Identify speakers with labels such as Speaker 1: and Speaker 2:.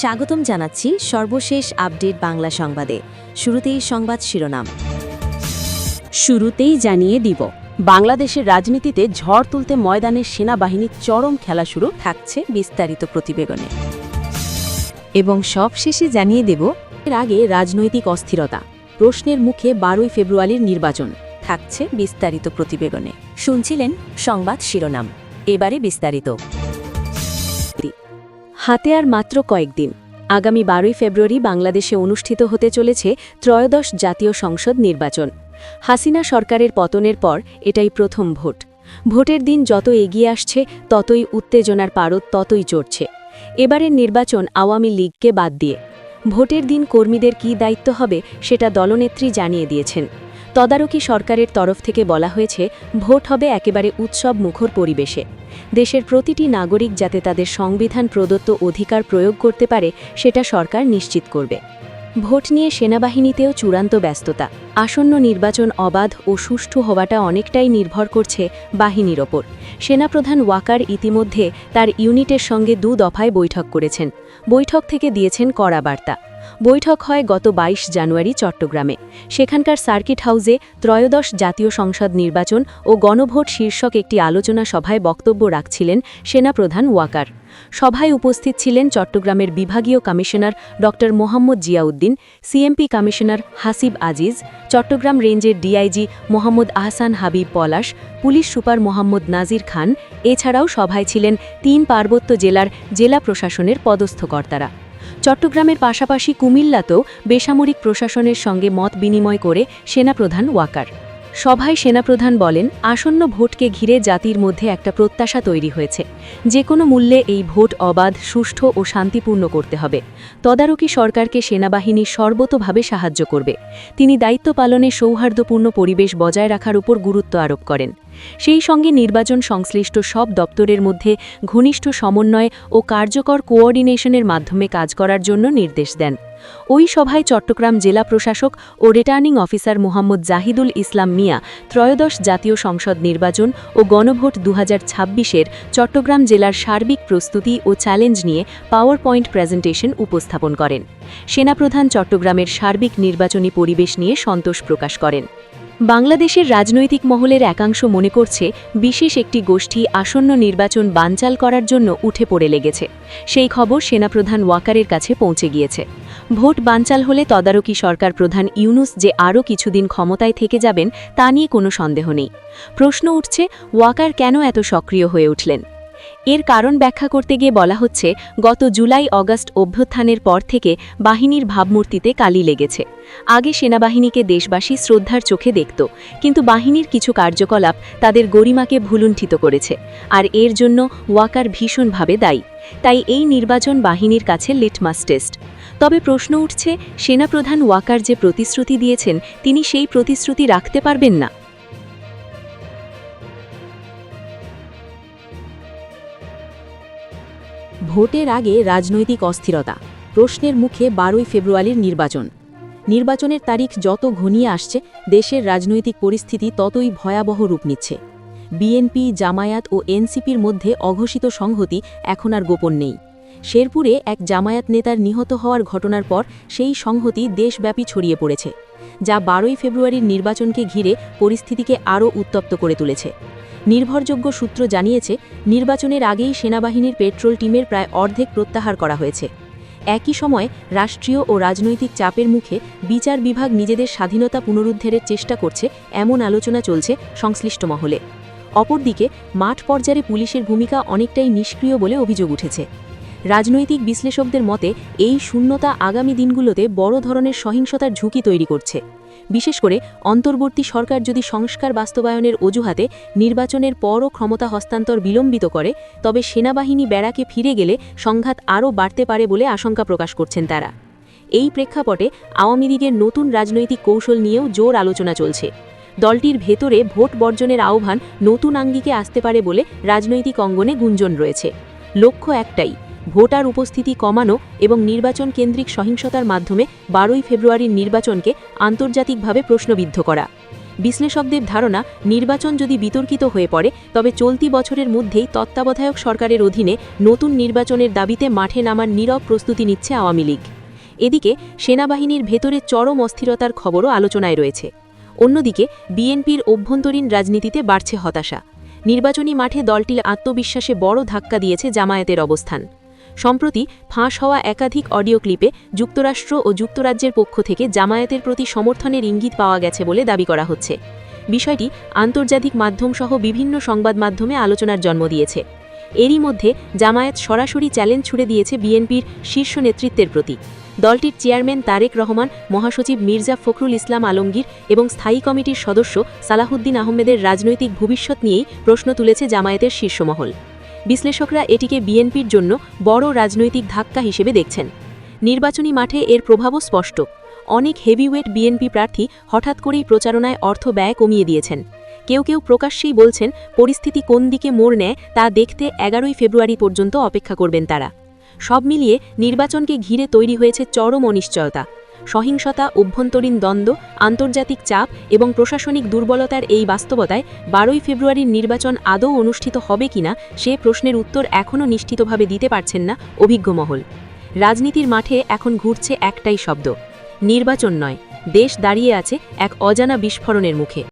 Speaker 1: স্বাগতম জানাচ্ছি সর্বশেষ আপডেট বাংলা সংবাদে। শুরুতেই সংবাদ শিরোনাম।
Speaker 2: শুরুতেই জানিয়ে দিব, বাংলাদেশের রাজনীতিতে ঝড় তুলতে ময়দানের সেনাবাহিনীর চরম খেলা শুরু
Speaker 1: থাকছে বিস্তারিত প্রতিবেদনে। এবং সবশেষে জানিয়ে দেব,
Speaker 2: এর আগে রাজনৈতিক অস্থিরতা। প্রশ্নের মুখে বারোই ফেব্রুয়ারির নির্বাচন
Speaker 1: থাকছে বিস্তারিত প্রতিবেদনে। শুনছিলেন সংবাদ শিরোনাম। এবারে বিস্তারিত।
Speaker 2: হাতে আর মাত্র কয়েকদিন। আগামী বারোই ফেব্রুয়ারি বাংলাদেশে অনুষ্ঠিত হতে চলেছে ত্রয়োদশ জাতীয় সংসদ নির্বাচন। হাসিনা সরকারের পতনের পর এটাই প্রথম ভোট। ভোটের দিন যত এগিয়ে আসছে, ততই উত্তেজনার পারদ ততই চড়ছে। এবারের নির্বাচন আওয়ামী লীগকে বাদ দিয়ে। ভোটের দিন কর্মীদের কী দায়িত্ব হবে, সেটা দলনেত্রী জানিয়ে দিয়েছেন। তদারকি সরকারের তরফ থেকে বলা হয়েছে, ভোট হবে একেবারে উৎসব মুখর পরিবেশে। দেশের প্রতিটি নাগরিক যাতে তাদের সংবিধান প্রদত্ত অধিকার প্রয়োগ করতে পারে, সেটা সরকার নিশ্চিত করবে। ভোট নিয়ে সেনাবাহিনীতেও চূড়ান্ত ব্যস্ততা। আসন্ন নির্বাচন অবাধ ও সুষ্ঠু হওয়াটা অনেকটাই নির্ভর করছে বাহিনীর ওপর। সেনাপ্রধান ওয়াকার ইতিমধ্যে তার ইউনিটের সঙ্গে দু দফায় বৈঠক করেছেন। বৈঠক থেকে দিয়েছেন কড়া বার্তা। বৈঠক হয় গত ২২ জানুয়ারি চট্টগ্রামে। সেখানকার সার্কিট হাউসে ত্রয়োদশ জাতীয় সংসদ নির্বাচন ও গণভোট শীর্ষক একটি আলোচনা সভায় বক্তব্য রাখছিলেন সেনাপ্রধান ওয়াকার। সভায় উপস্থিত ছিলেন চট্টগ্রামের বিভাগীয় কমিশনার ড মোহাম্মদ জিয়াউদ্দিন, সিএমপি কমিশনার হাসিব আজিজ, চট্টগ্রাম রেঞ্জের DIG Mohammad Ahsan Habib Palash, police super Mohammad Nazir Khan, এছাড়াও সভায় ছিলেন তিন পার্বত্য জেলার জেলা প্রশাসনের পদস্থ কর্তারা। চট্টগ্রামের পাশাপাশি কুমিল্লাতেও বেসামরিক প্রশাসনের সঙ্গে মত বিনিময় করে সেনাপ্রধান ওয়াকার। সভায় সেনাপ্রধান বলেন, আসন্ন ভোটকে ঘিরে জাতির মধ্যে একটা প্রত্যাশা তৈরি হয়েছে। যে কোনো মূল্যে এই ভোট অবাধ, সুষ্ঠু ও শান্তিপূর্ণ করতে হবে। তদারকি সরকারকে সেনাবাহিনী সর্বতোভাবে সাহায্য করবে। তিনি দায়িত্ব পালনে সৌহার্দ্যপূর্ণ পরিবেশ বজায় রাখার উপর গুরুত্ব আরোপ করেন। সেই সঙ্গে নির্বাচন সংশ্লিষ্ট সব দপ্তরের মধ্যে ঘনিষ্ঠ সমন্বয় ও কার্যকর কোঅর্ডিনেশনের মাধ্যমে কাজ করার জন্য নির্দেশ দেন। ওই সভায় চট্টগ্রাম জেলা প্রশাসক ও রিটার্নিং অফিসার মোহাম্মদ জাহিদুল ইসলাম মিয়া, ত্রয়োদশ জাতীয় সংসদ নির্বাচন ও গণভোট দু হাজার চট্টগ্রাম জেলার সার্বিক প্রস্তুতি ও চ্যালেঞ্জ নিয়ে পাওয়ার পয়েন্ট প্রেজেন্টেশন উপস্থাপন করেন। সেনাপ্রধান চট্টগ্রামের সার্বিক নির্বাচনী পরিবেশ নিয়ে সন্তোষ প্রকাশ করেন। বাংলাদেশের রাজনৈতিক মহলের একাংশ মনে করছে, বিশেষ একটি গোষ্ঠী আসন্ন নির্বাচন বানচাল করার জন্য উঠে পড়ে লেগেছে। সেই খবর সেনাপ্রধান ওয়াকারের কাছে পৌঁছে গিয়েছে। ভোট বানচাল হলে তদারকি সরকার প্রধান ইউনুস যে আরও কিছুদিন ক্ষমতায় থেকে যাবেন, তা নিয়ে কোনো সন্দেহ নেই। প্রশ্ন উঠছে, ওয়াকার কেন এত সক্রিয় হয়ে উঠলেন? এর কারণ ব্যাখ্যা করতে গিয়ে বলা হচ্ছে, গত জুলাই অগাস্ট অভ্যুত্থানের পর থেকে বাহিনীর ভাবমূর্তিতে কালি লেগেছে। আগে সেনাবাহিনীকে দেশবাসী শ্রদ্ধার চোখে দেখত, কিন্তু বাহিনীর কিছু কার্যকলাপ তাদের গরিমাকে ভুলুণ্ঠিত করেছে, আর এর জন্য ওয়াকার ভীষণভাবে দায়ী। তাই এই নির্বাচন বাহিনীর কাছে লিটমাস টেস্ট। তবে প্রশ্ন উঠছে, সেনাপ্রধান ওয়াকার যে প্রতিশ্রুতি দিয়েছেন, তিনি সেই প্রতিশ্রুতি রাখতে পারবেন না। ভোটের আগে রাজনৈতিক অস্থিরতা। প্রশ্নের মুখে বারোই ফেব্রুয়ারির নির্বাচন। নির্বাচনের তারিখ যত ঘনিয়ে আসছে, দেশের রাজনৈতিক পরিস্থিতি ততই ভয়াবহ রূপ নিচ্ছে। বিএনপি, জামায়াত ও এনসিপির মধ্যে অঘোষিত সংহতি এখন আর গোপন নেই। শেরপুরে এক জামায়াত নেতার নিহত হওয়ার ঘটনার পর সেই সংহতি দেশব্যাপী ছড়িয়ে পড়েছে, যা বারোই ফেব্রুয়ারির নির্বাচনকে ঘিরে পরিস্থিতিকে আরও উত্তপ্ত করে তুলেছে। নির্ভরযোগ্য সূত্র জানিয়েছে, নির্বাচনের আগেই সেনাবাহিনীর পেট্রোল টিমের প্রায় অর্ধেক প্রত্যাহার করা হয়েছে। একই সময় রাষ্ট্রীয় ও রাজনৈতিক চাপের মুখে বিচার বিভাগ নিজেদের স্বাধীনতা পুনরুদ্ধারের চেষ্টা করছে এমন আলোচনা চলছে সংশ্লিষ্ট মহলে। অপরদিকে মাঠ পর্যায়ে পুলিশের ভূমিকা অনেকটাই নিষ্ক্রিয় বলে অভিযোগ উঠেছে। রাজনৈতিক বিশ্লেষকদের মতে, এই শূন্যতা আগামী দিনগুলোতে বড় ধরনের সহিংসতার ঝুঁকি তৈরি করছে। বিশেষ করে, অন্তর্বর্তী সরকার যদি সংস্কার বাস্তবায়নের অজুহাতে নির্বাচনের পরও ক্ষমতা হস্তান্তর বিলম্বিত করে, তবে সেনাবাহিনী বেড়াকে ফিরে গেলে সংঘাত আরও বাড়তে পারে বলে আশঙ্কা প্রকাশ করছেন তারা। এই প্রেক্ষাপটে আওয়ামী লীগের নতুন রাজনৈতিক কৌশল নিয়েও জোর আলোচনা চলছে। দলটির ভেতরে ভোট বর্জনের আহ্বান নতুন আঙ্গিকে আসতে পারে বলে রাজনৈতিক অঙ্গনে গুঞ্জন রয়েছে। লক্ষ্য একটাই ভোটার উপস্থিতি কমানো এবং নির্বাচন কেন্দ্রিক সহিংসতার মাধ্যমে বারোই ফেব্রুয়ারির নির্বাচনকে আন্তর্জাতিকভাবে প্রশ্নবিদ্ধ করা। বিশ্লেষকদের ধারণা, নির্বাচন যদি বিতর্কিত হয়ে পড়ে, তবে চলতি বছরের মধ্যেই তত্ত্বাবধায়ক সরকারের অধীনে নতুন নির্বাচনের দাবিতে মাঠে নামার নীরব প্রস্তুতি নিচ্ছে আওয়ামী লীগ। এদিকে, সেনাবাহিনীর ভেতরে চরম অস্থিরতার খবরও আলোচনায় রয়েছে। অন্যদিকে, বিএনপির অভ্যন্তরীণ রাজনীতিতে বাড়ছে হতাশা। নির্বাচনী মাঠে দলটির আত্মবিশ্বাসে বড় ধাক্কা দিয়েছে জামায়াতের অবস্থান। সম্প্রতি ফাঁস হওয়া একাধিক অডিও ক্লিপে যুক্তরাষ্ট্র ও যুক্তরাজ্যের পক্ষ থেকে জামায়াতের প্রতি সমর্থনের ইঙ্গিত পাওয়া গেছে বলে দাবি করা হচ্ছে। বিষয়টি আন্তর্জাতিক মাধ্যমসহ বিভিন্ন সংবাদ মাধ্যমে আলোচনার জন্ম দিয়েছে। এরই মধ্যে জামায়াত সরাসরি চ্যালেঞ্জ ছুড়ে দিয়েছে বিএনপির শীর্ষ নেতৃত্বের প্রতি। দলটির চেয়ারম্যান তারেক রহমান, মহাসচিব মির্জা ফখরুল ইসলাম আলমগীর এবং স্থায়ী কমিটির সদস্য সালাহুদ্দিন আহমেদের রাজনৈতিক ভবিষ্যৎ নিয়েই প্রশ্ন তুলেছে জামায়াতের শীর্ষমহল। বিশ্লেষকরা এটিকে বিএনপির জন্য বড় রাজনৈতিক ধাক্কা হিসেবে দেখছেন। নির্বাচনী মাঠে এর প্রভাবও স্পষ্ট। অনেক হেভিওয়েট বিএনপি প্রার্থী হঠাৎ করেই প্রচারণায় অর্থ ব্যয় কমিয়ে দিয়েছেন। কেউ কেউ প্রকাশ্যেই বলছেন, পরিস্থিতি কোন দিকে মোড় নেয় তা দেখতে এগারোই ফেব্রুয়ারি পর্যন্ত অপেক্ষা করবেন তারা। সব মিলিয়ে নির্বাচনকে ঘিরে তৈরি হয়েছে চরম অনিশ্চয়তা। সহিংসতা, অভ্যন্তরীণ দ্বন্দ্ব, আন্তর্জাতিক চাপ এবং প্রশাসনিক দুর্বলতার এই বাস্তবতায় বারোই ফেব্রুয়ারির নির্বাচন আদৌ অনুষ্ঠিত হবে কিনা সে প্রশ্নের উত্তর এখনও নিশ্চিতভাবে দিতে পারছেন না অভিজ্ঞ মহল। রাজনীতির মাঠে এখন ঘুরছে একটাই শব্দ, নির্বাচন নয়, দেশ দাঁড়িয়ে আছে এক অজানা বিস্ফোরণের মুখে।